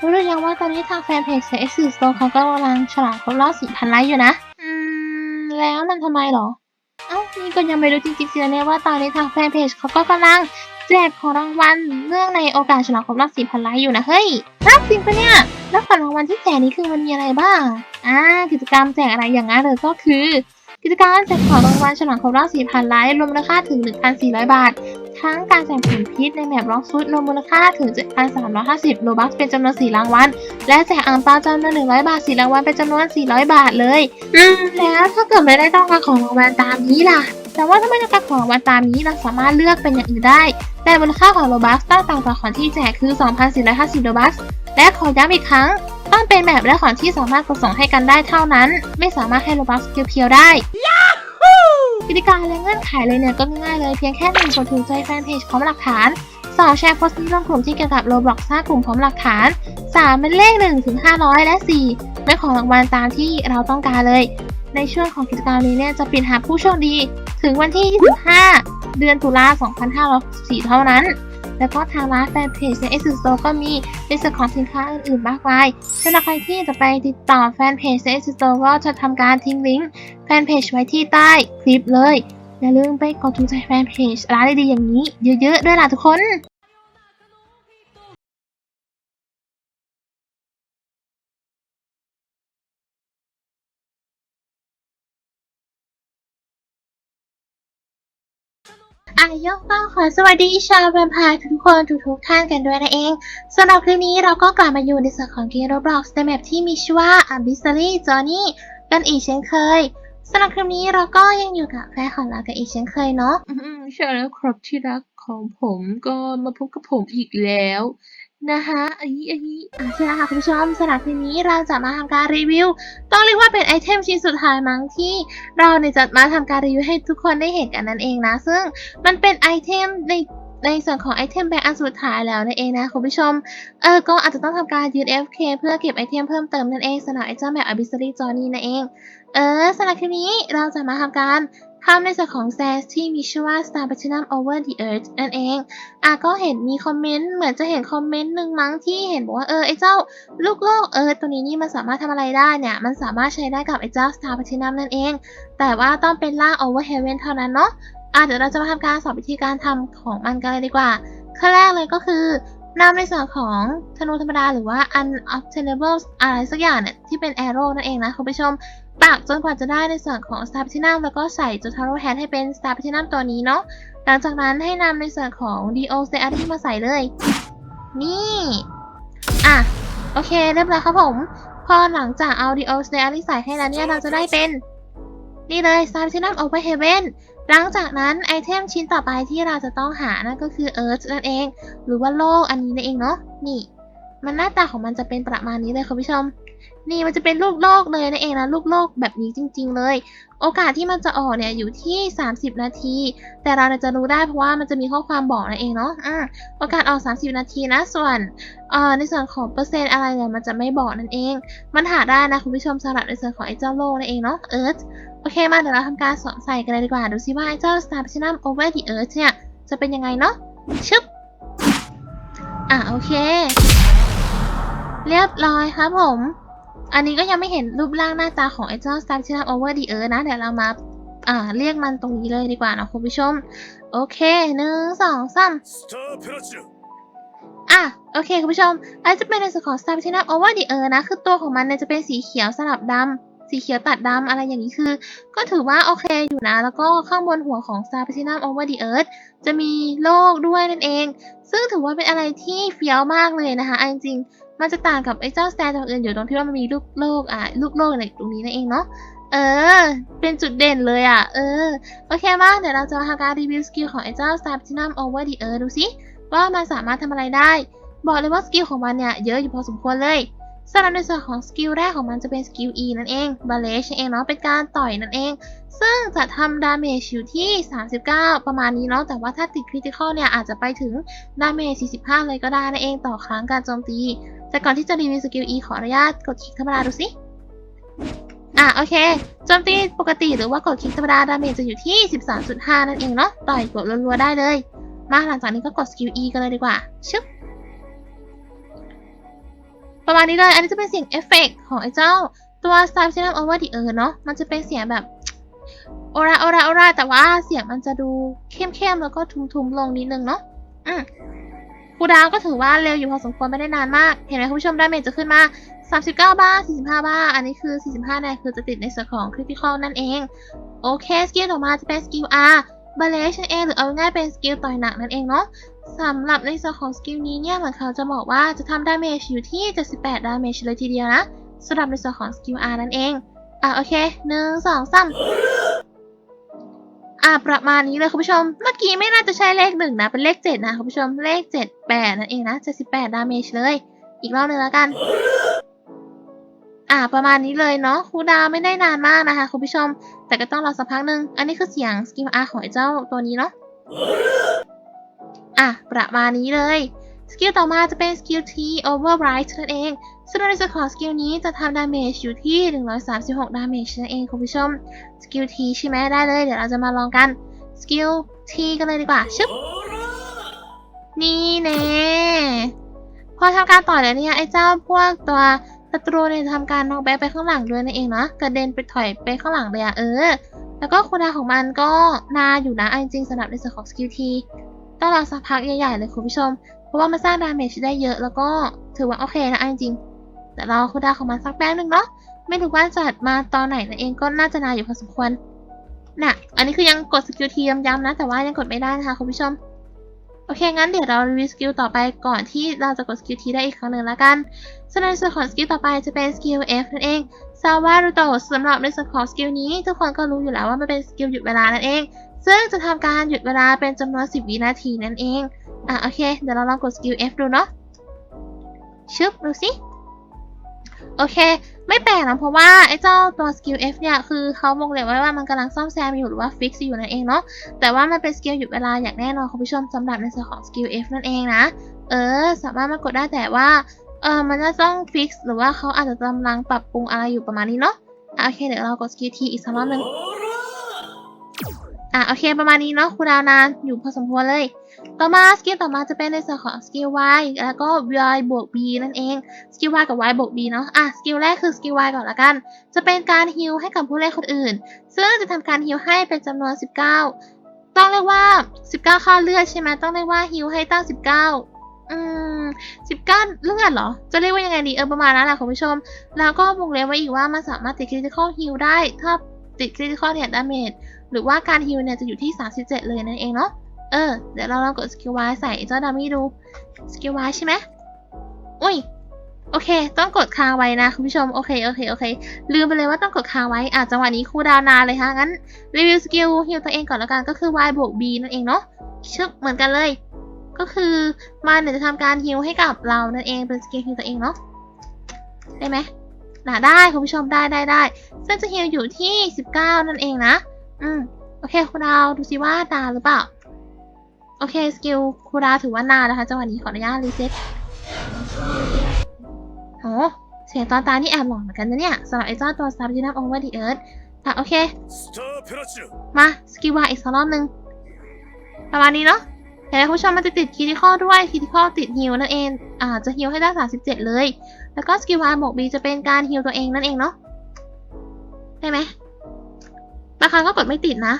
รู้หรือยังว่าตอนนี้ทางแฟนเพจ CS โซเขาก็กำลังฉลองครบรอบ4,000ไลค์อยู่นะ อืม แล้วมันทำไมหรอ เอ้า นี่ก็ยังไม่รู้จริงๆสินะเนี่ยว่าตอนนี้ทางแฟนเพจเขาก็กำลังแจกของรางวัลเนื่องในโอกาสฉลองครบรอบ4,000ไลค์อยู่นะ เฮ้ยน่าจริงปะเนี่ย แล้วของรางวัลที่แจกนี้คือมันมีอะไรบ้าง อ่า กิจกรรมแจกอะไรอย่างนั้นเลยก็คือ กิจกรรมแจกของรางวัลฉลองครบรอบ4,000ไลค์รวมมูลค่าถึง 1,400 บาท ทั้งการแจกผลพิษในแมปล็อกฟุตรวมมูลค่าถึง 7,350โลบัคเป็นจำนวน 4 รางวัล และแจกอ่างเปาจำนวน 100 บาท 4 รางวัลเป็นจำนวน 400 บาทเลย อืม แล้วถ้าเกิดไม่ได้ต้องการของรางวัลตามนี้ล่ะ แต่ว่าถ้าไม่ต้องการของรางวัลตามนี้เราสามารถเลือกเป็นอย่างอื่นได้ แต่มูลค่าของโลบัคต้องต่างจากของที่แจกคือ 2,450โลบัคและขอย้ำอีกครั้ง ต้องเป็นแบบและของที่สามารถกดส่งให้กันได้เท่านั้น ไม่สามารถให้โลบัคเพียวๆได้กติกาและเงื่อนไขเลยเนี่ยก็ง่ายๆเลยเพียงแค่หนึ่งกดถูกใจแฟนเพจพร้อมหลักฐาน 2 แชร์โพสต์นี้ลงกลุ่มที่เกี่ยวกับโรบล็อกสร้างกลุ่มพร้อมหลักฐาน 3 เป็นเลข1ถึง500 และ 4 เป็นของรางวัลตามที่เราต้องการเลย ในช่วงของกิจกรรมนี้เนี่ยจะปิดหาผู้โชคดี ถึงวันที่ 25 เดือนตุลา2564เท่านั้น แล้วก็ทางร้านแฟนเพจใน s อ s t o r e ก็มีในส่วนของสินค้าอื่นๆมากมายสำหรับใครที่จะไปติดต่อแฟนเพจใน s อ s t o r e ก็จะทำการทิ้งลิงก์แฟนเพจไว้ที่ใต้คลิปเลยอย่าลืมไปกดถูกใจแฟนเพจร้านดีๆอย่างนี้เยอะๆด้วยล่ะทุกคน อายกก็ขอสวัสดีชาวแวมพายทุกคนทุกๆท่านกันด้วยนะเองสำหรับคลิปนี้เราก็กลับมาอยู่ในส่วนของเกม Roblox ในแมปที่มีชื่อว่า Abyssally Journey กันอีกเช่นเคยสำหรับคลิปนี้เราก็ยังอยู่กับแฟนของเรากันอีกเช่นเคยเนาะใช่แล้วครับที่รักของผมก็มาพบกับผมอีกแล้ว นะคะไอ้ไอ้อะใช่แล้วค่ะคุณผู้ชมสำหรับคลิปนี้เราจะมาทำการรีวิว ต้องเรียกว่าเป็นไอเทมชิ้นสุดท้ายมั้งที่ เราเนี่ยจะมาทำการรีวิวให้ทุกคนได้เห็นกันนั่นเองนะ ซึ่งมันเป็นไอเทมในในส่วนของไอเทมเป็นอันสุดท้ายแล้วนั่นเองนะคุณผู้ชม เออ ก็อาจจะต้องทำการยืด FK เพื่อเก็บไอเทมเพิ่มเติมนั่นเองสำหรับไอเจ้าแบบ Abyssally Journey นั่นเอง เออสำหรับคลิปนี้เราจะมาทำการ ทำในส่วนของแซสที่มีชื่อว่า Star Platinum Over the Earth นั่นเอง อะก็เห็นมีคอมเมนต์ เหมือนจะเห็นคอมเมนต์หนึ่งมั้งที่เห็นบอกว่าเออไอเจ้าลูกโลกเออตัวนี้นี่มันสามารถทำอะไรได้เนี่ย มันสามารถใช้ได้กับไอเจ้า Star Platinum นั่นเอง แต่ว่าต้องเป็นล่าง Over Heaven เท่านั้นเนาะ อะเดี๋ยวเราจะมาทำการสอนวิธีการทำของมันกันเลยดีกว่า ขั้นแรกเลยก็คือนำในส่วนของธนูธรรมดาหรือว่า unobtainable อะไรสักอย่างเนี่ยที่เป็น arrow นั่นเองนะคุณผู้ชม ปักจนกว่าจะได้ในส่วนของ Star Platinum แล้วก็ใส่จุด Taro Hat ให้เป็น Star Platinum ตัวนี้เนาะหลังจากนั้นให้นำในส่วนของ Do s t a r ที่มาใส่เลย นี่ อะ โอเคเรียบร้อยครับผม พอหลังจากเอา Do s t a r ใส่ให้แล้วเนี่ยเราจะได้เป็น นี่เลย Star Platinum Over Heaven หลังจากนั้นไอเทมชิ้นต่อไปที่เราจะต้องหานั่นก็คือ Earth นั่นเอง หรือว่าโลกอันนี้นั่นเองเนาะนี่ มันหน้าตาของมันจะเป็นประมาณนี้เลยคุณผู้ชม นี่มันจะเป็นลูกโลกเลยนั่นเองนะลูกโลกแบบนี้จริง ๆ เลย โอกาสที่มันจะออกเนี่ยอยู่ที่ 30 นาที แต่เราจะรู้ได้เพราะว่ามันจะมีข้อความบอกนั่นเองเนาะอ่าโอกาสออก 30 นาทีนะส่วนเอ่อในส่วนของเปอร์เซ็นต์อะไรเนี่ยมันจะไม่บอกนั่นเอง มันหาได้นะคุณผู้ชมสำหรับในส่วนของไอ้เจ้าโลกนั่นเองเนาะ Earth โอเคมาเดี๋ยวเราทำการสวมใส่กันเลยดีกว่าดูซิว่าไอ้เจ้า Star Platinum Over the Earth เนี่ยจะเป็นยังไงเนาะชึบอะโอเค เรียบร้อยครับผม อันนี้ก็ยังไม่เห็นรูปร่างหน้าตาของไอเจ้า s t a r c h i l a m over the earth นะ เดี๋ยวเรามาอ่าเรียกมันตรงนี้เลยดีกว่านะคุณผู้ชม โอเคหนึ่งสองสามอะโอเคคุณผู้ชมอันจะเป็นในส่วนของ s t a r c h i l a m over the earth นะ คือตัวของมันเนี่ยจะเป็นสีเขียวสลับดำ สีเขียวตัดดำอะไรอย่างนี้คือ ก็ถือว่าโอเคอยู่นะ แล้วก็ข้างบนหัวของ Star Platinum Over the Earth จะมีโลกด้วยนั่นเอง ซึ่งถือว่าเป็นอะไรที่เฟี้ยวมากเลยนะคะจริงๆมันจะต่างกับไอ้เจ้า Star ตัวอื่นอยู่ตรงที่ว่ามันมีลูกโลกอะลูกโลกในตรงนี้นั่นเองเนาะเออ เป็นจุดเด่นเลยอะ เออ โอเคมากเดี๋ยวเราจะมาทำการรีวิวสกิลของไอ้เจ้า Star Platinum Over the Earth ดูสิว่ามันสามารถทำอะไรได้ บอกเลยว่าสกิลของมันเนี่ยเยอะอยู่พอสมควรเลย สำหรับในส่วนของสกิลแรกของมันจะเป็นสกิล E นั่นเอง b a l l a g e นั่นเองเนาะเป็นการต่อยนั่นเอง ซึ่งจะทำดาเมจอยู่ที่ 39 ประมาณนี้เนาะแต่ว่าถ้าติดคริติคอลเนี่ยอาจจะไปถึงดาเมจ 45 เลยก็ได้นั่นเองต่อครั้งการโจมตี แต่ก่อนที่จะรีวิวสกิล E ขออนุญาตกดคลิกธรรมดาดูสิอะโอเคโจมตีปกติหรือว่ากดคลิกธรรมดาดาเมจจะอยู่ที่ 13.5 นั่นเองเนาะต่อยกดรัวๆได้เลย มาหลังจากนี้ก็กดสกิล E กันเลยดีกว่าชึบ ประมาณนี้เลย อันนี้จะเป็นเสียงเอฟเฟกต์ของไอ้เจ้าตัว Star Platinum Over the Earth เนาะ มันจะเป็นเสียงแบบโอราโอราโอราแต่ว่าเสียงมันจะดูเข้มๆแล้วก็ทุ้มๆลงนิดนึงเนาะ อืมคูดาวก็ถือว่าเร็วอยู่พอสมควรไม่ได้นานมาก เห็นไหมคุณผู้ชมดาเมจจะขึ้นมา 39 บ้า45 บ้า อันนี้คือ 45เนี่ยคือจะติดในส่วนของ critical นั่นเอง โอเค สกิลต่อมาจะเป็นสกิล R บาเลชนั่นเองหรือเอาง่ายๆเป็นสกิลต่อยหนักนั่นเองเนาะ สำหรับในส่วนของสกิลนี้เนี่ยเหมือนเขาจะบอกว่าจะทำดาเมจอยู่ที่ 78 ดาเมจเลยทีเดียวนะสำหรับในส่วนของสกิล R นั่นเอง อะโอเคหนึ่งสองสามอะประมาณนี้เลยคุณผู้ชม เมื่อกี้ไม่น่าจะใช่เลขหนึ่งนะ เป็นเลขเจ็ดนะคุณผู้ชมเลขเจ็ดแปดนั่นเองนะ78ดาเมจเลย อีกรอบหนึ่งแล้วกัน อ่าประมาณนี้เลยเนาะคูดาวไม่ได้นานมากนะคะคุณผู้ชม แต่ก็ต้องรอสักพักหนึ่งอันนี้คือเสียงสกิลอาของไอ้เจ้าตัวนี้เนาะ อะ ประมาณนี้เลย สกิลต่อมาจะเป็นสกิล T Override นั่นเอง ซึ่งในส่วนของสกิลนี้จะทำดาเมจอยู่ที่ 136 ดาเมจนั่นเองคุณผู้ชม สกิล T ใช่ไหมได้เลย เดี๋ยวเราจะมาลองกัน สกิล T กันเลยดีกว่าชึบนี่แน่พอทำการต่อแล้วเนี่ยไอ้เจ้าพวกตัวศัตรูเนี่ยทำการน็อกแบ็คไปข้างหลังด้วยนั่นเองเนาะกระเด็นไปถอยไปข้างหลังเลยอะเออ แล้วก็คุณาของมันก็นาอยู่นะจริงๆสำหรับในส่วนของสกิลที ต้องรอสักพักใหญ่ๆเลยคุณผู้ชม เพราะว่ามันสร้างดาเมจได้เยอะแล้วก็ถือว่าโอเคนะจริงๆแต่เราคุดาของมันสักแป๊บนึงเนาะไม่รู้ว่าจัดมาตอนไหนนั่นเองก็น่าจะนานอยู่พอสมควรน่ะ อันนี้คือยังกดสกิลทีย้ำๆนะ แต่ว่ายังกดไม่ได้นะคะคุณผู้ชม โอเค งั้นเดี๋ยวเรารีวิวสกิลต่อไปก่อนที่เราจะกดสกิลทีได้อีกครั้งหนึ่งแล้วกันส่วนในส่วนของสกิลต่อไปจะเป็นสกิล F นั่นเองซาวารุโตสำหรับในส่วนของสกิลนี้ ทุกคนก็รู้อยู่แล้วว่ามันเป็นสกิลหยุดเวลานั่นเอง ซึ่งจะทำการหยุดเวลาเป็นจำนวน 10 วินาทีนั่นเอง อะโอเค เดี๋ยวเราลองกดสกิล F ดูเนาะ ชึบ ดูสิโอเค ไม่แปลกนะเพราะว่าไอ้เจ้าตัวสกิล F เนี่ยคือเขาวงเล็บไว้ว่ามันกำลังซ่อมแซมอยู่หรือว่าฟิกซ์อยู่นั่นเองเนาะแต่ว่ามันเป็นสกิลหยุดเวลาอย่างแน่นอนคุณผู้ชมสำหรับในส่วนของสกิล F นั่นเองนะ เออ สามารถมากดได้แต่ว่าเออมันจะต้องฟิกซ์หรือว่าเขาอาจจะกำลังปรับปรุงอะไรอยู่ประมาณนี้เนาะอะโอเคเดี๋ยวเรากดสกิล T อีกสักรอบหนึง อะโอเคประมาณนี้เนาะคูลดาวนานอยู่พอสมควรเลย ต่อมาสกิลต่อมาจะเป็นในส่วนของสกิล Y แล้วก็ Y บวก B นั่นเองสกิล Y กับ Y บวก B เนาะอะสกิลแรกคือสกิล Y ก่อนละกัน จะเป็นการฮิลให้กับผู้เล่นคนอื่น ซึ่งจะทำการฮิลให้เป็นจำนวน 19 ต้องเรียกว่า 19 ค่าเลือดใช่ไหมต้องเรียกว่าฮิลให้ตั้ง 19 อืม19 เลือดเหรอ จะเรียกว่ายังไงดีเออประมาณนั้นแหละคุณผู้ชม แล้วก็วงเล็บไว้อีกว่ามันสามารถติด critical heal ได้ถ้าติด critical เนี่ย damage หรือว่าการฮิลเนี่ยจะอยู่ที่ 37 เลยนั่นเองเนาะ เออ เดี๋ยวเราลองกดสกิล Y ใส่เจ้าดามี่ดู สกิล Y ใช่ไหมอุ้ย โอเค ต้องกดค้างไว้นะคุณผู้ชม โอเค โอเค โอเค ลืมไปเลยว่าต้องกดค้างไว้ อะจังหวะนี้คูลดาวนานเลยฮะงั้นรีวิวสกิลฮิลตัวเองก่อนแล้วกัน ก็คือ Y บวก B นั่นเองเนาะชึบเหมือนกันเลย ก็คือมันเนี่ยจะทำการฮิลให้กับเรานั่นเอง เป็นสกิลฮิลตัวเองเนาะ ได้ไหมนะได้คุณผู้ชมได้ได้ได้ซึ่งจะฮิลอยู่ที่ 19 นั่นเองนะ อืมโอเคครูดาวดูซิว่านาหรือเปล่า โอเคสกิลครูดาวถือว่านานนะคะจังหวะนี้ขออนุญาตรีเซ็ตโอ้เสียงตอนตานี่แอบหลอนเหมือนกันนะเนี่ยสำหรับไอ้เจ้าตัวซับยูนัมโอเวอร์ดีเอิร์ธอะโอเค มาสกิลวาอีกสักรอบหนึ่งประมาณนี้เนาะเแต่คุณผู้ชมมันจะติดคีติคอด้วยคีติคอติดฮิวนั่นเองอ่าจะฮิวให้ได้ 37 เลย แล้วก็สกิลวาบวกบีจะเป็นการฮิวตัวเองนั่นเองเนาะใช่ไหม บางครั้งก็กดไม่ติดนะ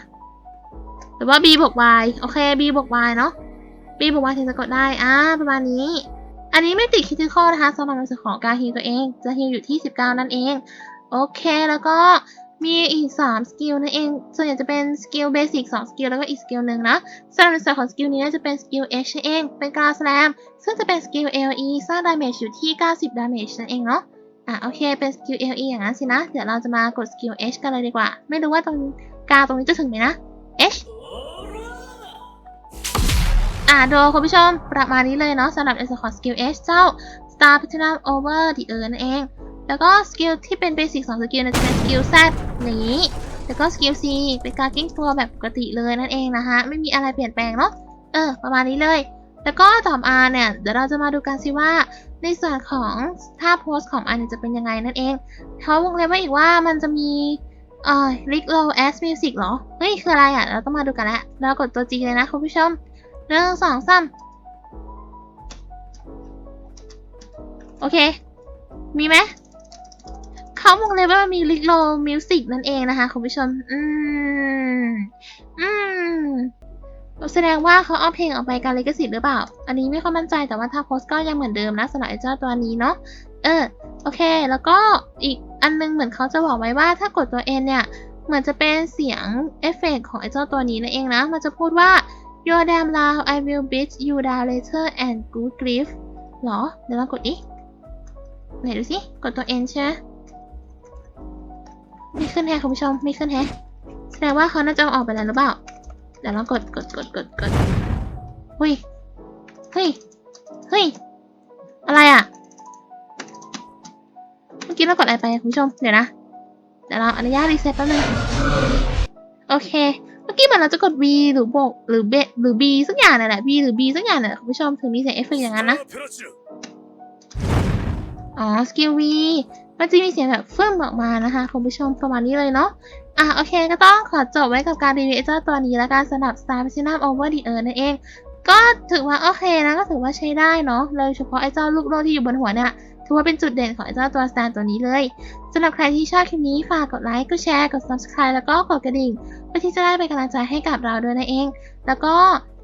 หรือว่า B บวก Y โอเค B บวก Y เนาะ B บวก Y ถึงจะกดได้ อ่า ประมาณนี้ อันนี้ไม่ติดคิ t ิคอนะคะสำหรับในส่วนของการฮิลตัวเอง จะฮิลอยู่ที่ 19 นั่นเอง โอเค แล้วก็มีอีก 3 สกิลนั่นเอง ส่วนใหญ่จะเป็นสกิลเบสิก2สกิลแล้วก็อีกสกิลหนึ่งนะสำหรับในส่วนของสกิลนี้จะเป็นสกิล H นั่นเอง เป็นกราสแลม ซึ่งจะเป็นสกิล LE สร้างดาเมจอยู่ที่ 90 ดาเมจนั่นเองเนาะ อะโอเคเป็นสกิล LE อย่างนั้นสินะ เดี๋ยวเราจะมากดสกิล H กันเลยดีกว่า ไม่รู้ว่าตรงกาตรงนี้จะถึงไหมนะ H อะโดคุณผู้ชมประมาณนี้เลยเนาะสำหรับในส่วนของสกิล H เจ้า Star Platinum Over the Earth นั่นเอง แล้วก็สกิลที่เป็นเบสิกสองสกิลจะเป็นสกิล Z อย่างนี้ แล้วก็สกิล C เป็นการกิ้งตัวแบบปกติเลยนั่นเองนะคะไม่มีอะไรเปลี่ยนแปลงเนาะเออประมาณนี้เลย แล้วก็ต่อมาเนี่ยเดี๋ยวเราจะมาดูกันสิว่า ในส่วนของท่าโพสของอันจะเป็นยังไงนั่นเอง เขาวงเล็บไว้อีกว่ามันจะมีเอ่อ Rick Low as Music เหรอ เฮ้ย คืออะไรอะ เราต้องมาดูกันล้วเรากดตัว G เลยนะคุณผู้ชมหนึ่งสองสามโอเค มีไหมเขาวงเล็บว่ามันมีลิกโลมิวสิกนั่นเองนะคะคุณผู้ชม อืม แสดงว่าเขาเอาเพลงออกไปการลิขสิทธิ์หรือเปล่า อันนี้ไม่ค่อยมั่นใจแต่ว่าถ้าโพสก็ยังเหมือนเดิมนะสำหรับไอ้เจ้าตัวนี้เนาะ เออ โอเค แล้วก็อีกอันนึงเหมือนเขาจะบอกไว้ว่าถ้ากดตัว N เนี่ย เหมือนจะเป็นเสียงเอฟเฟกต์ของไอ้เจ้าตัวนี้นั่นเองนะ มันจะพูดว่า Your damn loud I will beat you down later and good grief หรอ เดี๋ยวเรากดดิไหนดูสิ กดตัว N ใช่ไหมไม่ขึ้นแฮะคุณผู้ชม ไม่ขึ้นแฮะแสดงว่าเขาน่าจะเอาออกไปแล้วหรือเปล่า ดี๋ยวเรากดกดกดกดกดเฮ้ย เฮ้ย เฮ้ย อะไรอะ เมื่อกี้เรากดอะไรไปคุณผู้ชม เดี๋ยวนะ เดี๋ยวเราอนุญาตรีเซ็ตแป๊บนึง โอเค เมื่อกี้เหมือนเราจะกด V หรือบวกหรือเบหรือ B สักอย่างนั่นแหละ B หรือ B สักอย่างนั่นแหละคุณผู้ชมถึงมีเสียงเอฟเฟกอย่างนั้นนะ อ๋อ สกิล V มันจะมีเสียงแบบฟึ่มออกมานะคะคุณผู้ชมประมาณนี้เลยเนาะอะโอเคก็ต้องขอจบไว้กับการรีวิวเจ้าตัวนี้แล้วกันสำหรับ Star Platinum Over the Earth นั่นเอง ก็ถือว่าโอเคนะก็ถือว่าใช้ได้เนาะโดยเฉพาะไอ้เจ้าลูกโลกที่อยู่บนหัวเนี่ยถือว่าเป็นจุดเด่นของไอ้เจ้าตัว Star ตัวนี้เลยสำหรับใครที่ชอบคลิปนี้ฝากกดไลค์ กดแชร์ กด Subscribe แล้วก็กดกระดิ่ง เพื่อที่จะได้เป็นกำลังใจให้กับเราด้วยนั่นเอง แล้วก็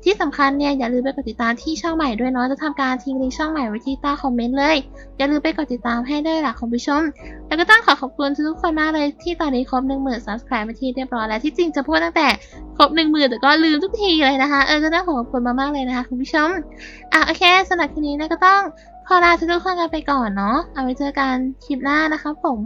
ที่สำคัญเนี่ยอย่าลืมไปกดติดตามที่ช่องใหม่ด้วยเนาะจะทำการทิ้งลิงก์ช่องใหม่ไว้ที่ใต้คอมเมนต์เลย อย่าลืมไปกดติดตามให้ด้วยล่ะคุณผู้ชม แล้วก็ต้องขอขอบคุณทุกคนมากเลยที่ตอนนี้ครบหนึ่งหมื่น subscribe มาที่เรียบร้อยแล้วที่จริงจะพูดตั้งแต่ครบหนึ่งหมื่นแต่ก็ลืมทุกทีเลยนะคะเออก็ต้องขอขอบคุณมากๆเลยนะคะคุณผู้ชมอะโอเคสำหรับคลิปนี้นะก็ต้องขอลาทุกๆคนกันไปก่อนเนาะเอาไว้เจอกันคลิปหน้านะคะผม